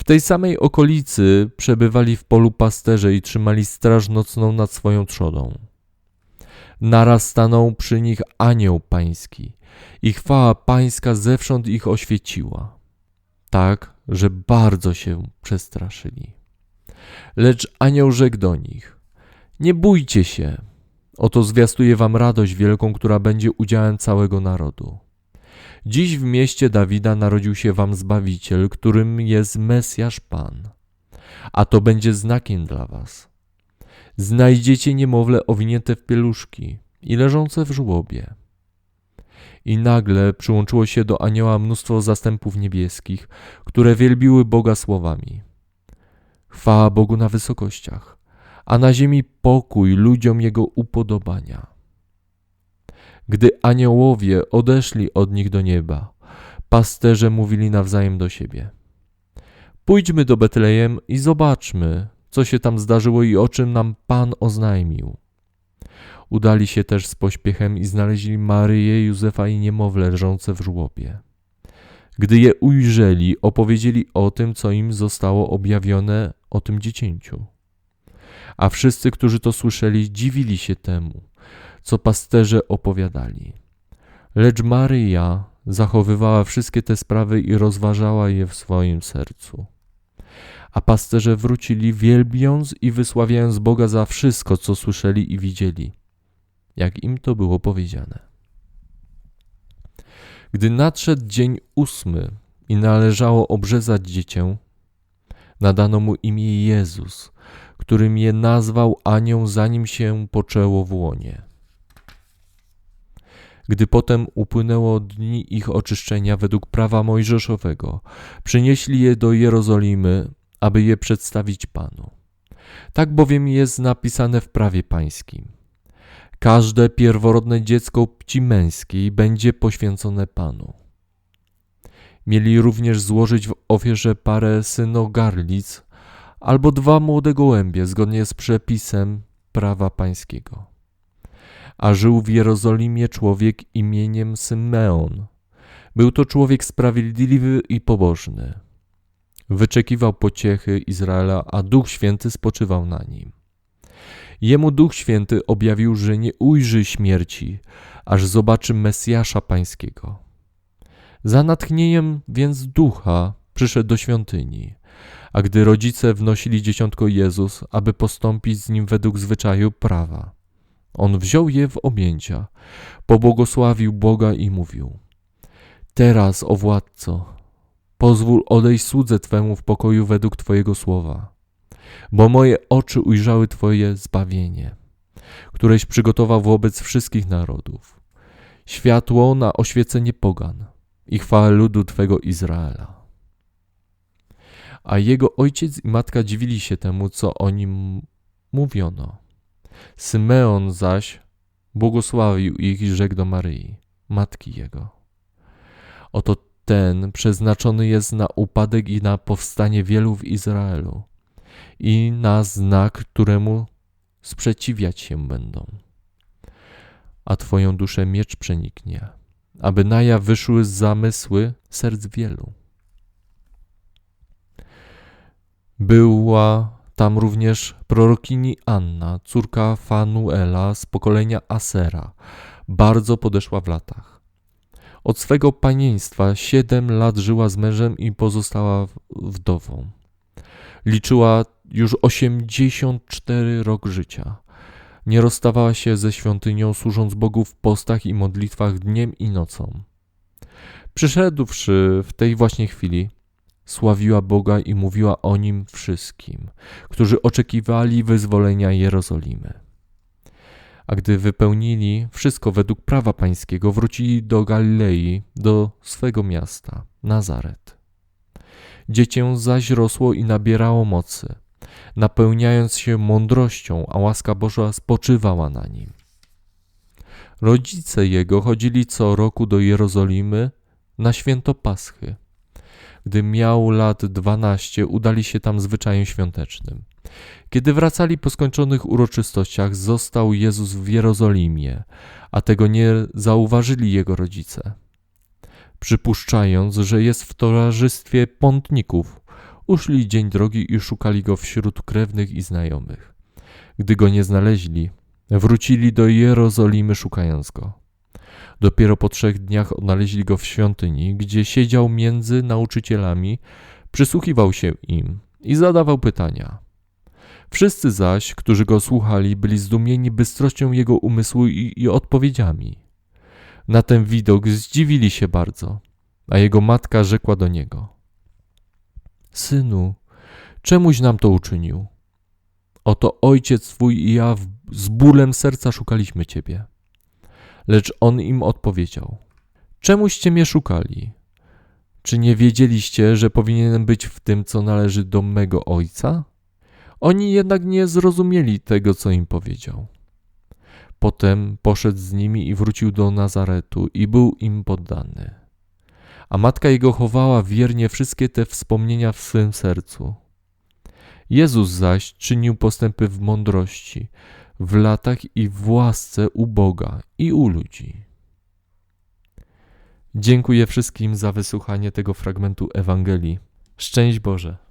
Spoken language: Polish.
W tej samej okolicy przebywali w polu pasterze i trzymali straż nocną nad swoją trzodą. Naraz stanął przy nich anioł pański i chwała pańska zewsząd ich oświeciła, tak, że bardzo się przestraszyli. Lecz anioł rzekł do nich: Nie bójcie się, oto zwiastuję wam radość wielką, która będzie udziałem całego narodu. Dziś w mieście Dawida narodził się wam Zbawiciel, którym jest Mesjasz Pan. A to będzie znakiem dla was. Znajdziecie niemowlę owinięte w pieluszki i leżące w żłobie. I nagle przyłączyło się do anioła mnóstwo zastępów niebieskich, które wielbiły Boga słowami. Chwała Bogu na wysokościach, a na ziemi pokój ludziom Jego upodobania. Gdy aniołowie odeszli od nich do nieba, pasterze mówili nawzajem do siebie: Pójdźmy do Betlejem i zobaczmy, co się tam zdarzyło i o czym nam Pan oznajmił. Udali się też z pośpiechem i znaleźli Maryję, Józefa i niemowlę leżące w żłobie. Gdy je ujrzeli, opowiedzieli o tym, co im zostało objawione o tym dziecięciu. A wszyscy, którzy to słyszeli, dziwili się temu, co pasterze opowiadali. Lecz Maryja zachowywała wszystkie te sprawy i rozważała je w swoim sercu. A pasterze wrócili, wielbiąc i wysławiając Boga za wszystko, co słyszeli i widzieli, jak im to było powiedziane. Gdy nadszedł dzień ósmy i należało obrzezać dziecię, nadano mu imię Jezus, którym je nazwał anioł, zanim się poczęło w łonie. Gdy potem upłynęło dni ich oczyszczenia według prawa mojżeszowego, przynieśli je do Jerozolimy, aby je przedstawić Panu. Tak bowiem jest napisane w prawie pańskim. Każde pierworodne dziecko pci męskiej będzie poświęcone Panu. Mieli również złożyć w ofierze parę synogarlic albo dwa młode gołębie zgodnie z przepisem prawa pańskiego a żył w Jerozolimie człowiek imieniem Symeon. Był to człowiek sprawiedliwy i pobożny. Wyczekiwał pociechy Izraela, a Duch Święty spoczywał na nim. Jemu Duch Święty objawił, że nie ujrzy śmierci, aż zobaczy Mesjasza Pańskiego. Za natchnieniem więc ducha przyszedł do świątyni, a gdy rodzice wnosili dzieciątko Jezus, aby postąpić z nim według zwyczaju prawa. On wziął je w objęcia, pobłogosławił Boga i mówił: Teraz, o władco, pozwól odejść słudze Twemu w pokoju według Twojego słowa, bo moje oczy ujrzały Twoje zbawienie, któreś przygotował wobec wszystkich narodów, światło na oświecenie pogan i chwałę ludu Twego Izraela. A jego ojciec i matka dziwili się temu, co o nim mówiono. Symeon zaś błogosławił ich i rzekł do Maryi, matki jego. Oto ten przeznaczony jest na upadek i na powstanie wielu w Izraelu i na znak, któremu sprzeciwiać się będą. A Twoją duszę miecz przeniknie, aby na jaw wyszły zamysły serc wielu. Była tam również prorokini Anna, córka Fanuela z pokolenia Asera, bardzo podeszła w latach. Od swego panieństwa siedem lat żyła z mężem i pozostała wdową. Liczyła już 84 rok życia. Nie rozstawała się ze świątynią, służąc Bogu w postach i modlitwach dniem i nocą. Przyszedłszy w tej właśnie chwili, sławiła Boga i mówiła o nim wszystkim, którzy oczekiwali wyzwolenia Jerozolimy. A gdy wypełnili wszystko według prawa pańskiego, wrócili do Galilei, do swego miasta, Nazaret. Dziecię zaś rosło i nabierało mocy, napełniając się mądrością, a łaska Boża spoczywała na nim. Rodzice jego chodzili co roku do Jerozolimy na święto Paschy. Gdy miał lat dwanaście, udali się tam zwyczajem świątecznym. Kiedy wracali po skończonych uroczystościach, został Jezus w Jerozolimie, a tego nie zauważyli jego rodzice. Przypuszczając, że jest w towarzystwie pątników, uszli dzień drogi i szukali go wśród krewnych i znajomych. Gdy go nie znaleźli, wrócili do Jerozolimy szukając go. Dopiero po trzech dniach odnaleźli go w świątyni, gdzie siedział między nauczycielami, przysłuchiwał się im i zadawał pytania. Wszyscy zaś, którzy go słuchali, byli zdumieni bystrością jego umysłu i, i odpowiedziami. Na ten widok zdziwili się bardzo, a jego matka rzekła do niego: Synu, czemuś nam to uczynił? Oto ojciec twój i ja z bólem serca szukaliśmy ciebie. Lecz on im odpowiedział: Czemuście mnie szukali? Czy nie wiedzieliście, że powinienem być w tym, co należy do mego ojca? Oni jednak nie zrozumieli tego, co im powiedział. Potem poszedł z nimi i wrócił do Nazaretu i był im poddany. A matka jego chowała wiernie wszystkie te wspomnienia w swym sercu. Jezus zaś czynił postępy w mądrości, w latach i w łasce u Boga i u ludzi. Dziękuję wszystkim za wysłuchanie tego fragmentu Ewangelii. Szczęść Boże!